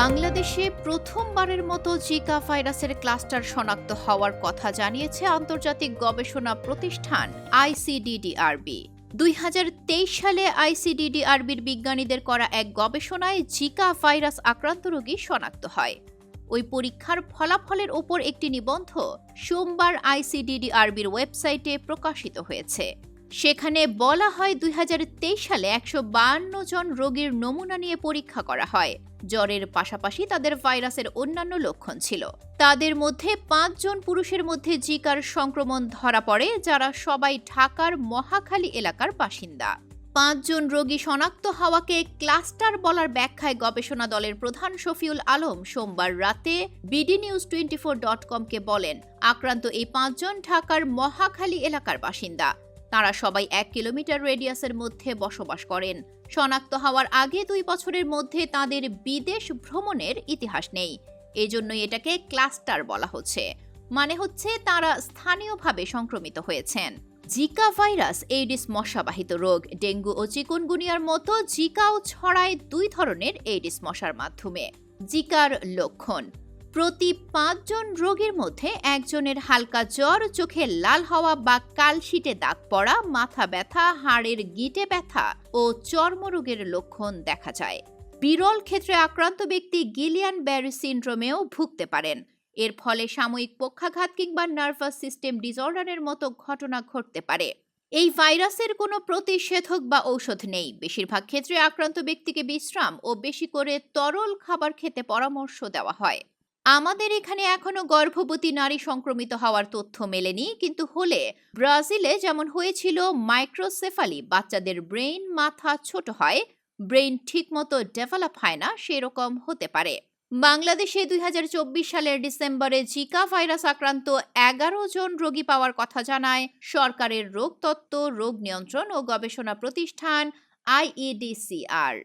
বাংলাদেশে প্রথমবারের মতো জিকা ভাইরাসের ক্লাস্টার শনাক্ত হওয়ার কথা জানিয়েছে আন্তর্জাতিক গবেষণা প্রতিষ্ঠান আইসিডিডিআরবি। দুই হাজার তেইশ সালে আইসিডিডিআরবির বিজ্ঞানীদের করা এক গবেষণায় জিকা ভাইরাস আক্রান্ত রোগী শনাক্ত হয়। ওই পরীক্ষার ফলাফলের ওপর একটি নিবন্ধ সোমবার আইসিডিডিআরবির ওয়েবসাইটে প্রকাশিত হয়েছে। সেখানে বলা হয় দুই হাজার তেইশ সালে একশো জন রোগীর নমুনা নিয়ে পরীক্ষা করা হয়। জ্বরের পাশাপাশি তাদের ভাইরাসের অন্যান্য লক্ষণ ছিল। তাদের মধ্যে পাঁচজন পুরুষের মধ্যে জিকার সংক্রমণ ধরা পড়ে, যারা সবাই ঢাকার মহাখালী এলাকার বাসিন্দা। পাঁচজন রোগী শনাক্ত হওয়াকে ক্লাস্টার বলার ব্যাখ্যায় গবেষণা দলের প্রধান শফিউল আলম সোমবার রাতে BD news twenty four dot কমকে বলেন, আক্রান্ত এই পাঁচজন ঢাকার মহাখালী এলাকার বাসিন্দা। তারা সবাই এক কিলোমিটার রেডিয়াসের মধ্যে বসবাস করেন। শনাক্ত হওয়ার আগে দুই বছরের মধ্যে তাদের বিদেশ ভ্রমণের ইতিহাস নেই। এজন্যই এটাকে ক্লাস্টার বলা হচ্ছে। মানে হচ্ছে তারা স্থানীয়ভাবে সংক্রমিত হয়েছেন। জিকা ভাইরাস, এইডিস মশাবাহিত রোগ, ডেঙ্গু ও চিকুনগুনিয়ার মতো জিকাও ছড়ায় দুই ধরনের এইডিস মশার মাধ্যমে। জিকার লক্ষণ প্রতি পাঁচজন রোগীর মধ্যে একজনের হালকা জ্বর, চোখে লাল হওয়া বা কালশিটে দাগ পড়া, মাথা ব্যথা, হাড়ের গিটে ব্যথা ও চর্মরোগের লক্ষণ দেখা যায়। বিরল ক্ষেত্রে আক্রান্ত ব্যক্তি গিলিয়ান ব্যারি সিন্ড্রোমেও ভুগতে পারেন। এর ফলে সাময়িক পক্ষাঘাত কিংবা নার্ভাস সিস্টেম ডিসঅর্ডারের মতো ঘটনা ঘটতে পারে। এই ভাইরাসের কোনো প্রতিষেধক বা ঔষধ নেই। বেশিরভাগ ক্ষেত্রে আক্রান্ত ব্যক্তিকে বিশ্রাম ও বেশি করে তরল খাবার খেতে পরামর্শ দেওয়া হয়। আমাদের এখানে এখনও গর্ভবতী নারী সংক্রমিত হওয়ার তথ্য মেলেনি, কিন্তু হলে ব্রাজিলে যেমন হয়েছিল, মাইক্রোসেফালি বাচ্চাদের ব্রেইন মাথা ছোট হয়, ব্রেইন ঠিকমতো ডেভেলপ হয় না, সেরকম হতে পারে। বাংলাদেশে দুই হাজার চব্বিশ সালের ডিসেম্বরে জিকা ভাইরাস আক্রান্ত এগারো জন রোগী পাওয়ার কথা জানায় সরকারের রোগ তত্ত্ব রোগ নিয়ন্ত্রণ ও গবেষণা প্রতিষ্ঠান আইইডিসিআর।